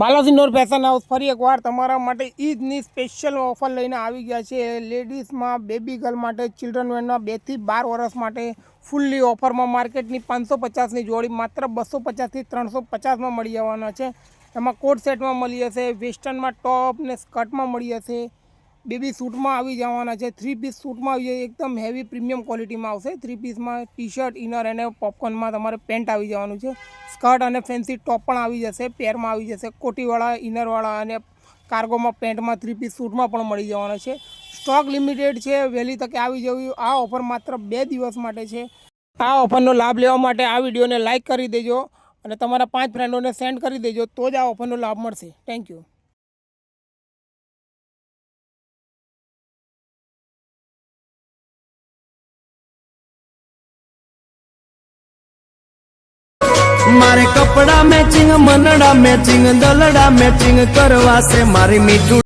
Balaji નોર fashion house ફરી એકવાર તમારા માટે ઈદની સ્પેશિયલ ઓફર લઈને આવી ગયા છે. લેડીઝમાં બેબી ગર્લ માટે ચિલ્ડ્રન વેરના બેથી બાર વર્ષ માટે ફૂલ્લી ઓફરમાં માર્કેટની પાંચસો પચાસની જોડી, માત્ર બસો પચાસથી ત્રણસો પચાસમાં મળી જવાના છે. એમાં કોટ સેટમાં મળી જશે વેસ્ટર્નમાં ટોપ ને સ્કર્ટમાં મળી જશે. બેબી સૂટમાં આવી જવાના છે. થ્રી પીસ સૂટમાં આવી જાય. એકદમ હેવી પ્રીમિયમ ક્વોલિટીમાં આવશે. થ્રી પીસમાં ટી શર્ટ ઇનર અને પોપકોર્નમાં તમારે પેન્ટ આવી જવાનું છે. સ્કર્ટ અને ફેન્સી ટોપ પણ આવી જશે. પેરમાં આવી જશે. કોટીવાળા ઇનરવાળા અને કાર્ગોમાં પેન્ટમાં થ્રી પીસ સૂટમાં પણ મળી જવાના છે. સ્ટોક લિમિટેડ છે. વહેલી તકે આવી જવું. આ ઓફર માત્ર બે દિવસ માટે છે. આ ઓફરનો લાભ લેવા માટે આ વિડીયોને લાઇક કરી દેજો અને તમારા પાંચ ફ્રેન્ડોને સેન્ડ કરી દેજો. તો જ આ ઓફરનો લાભ મળશે. થેન્ક યુ મારે કપડા મેચિંગ મનડા મેચિંગ દલડા મેચિંગ કરવા છે મારી મીઠું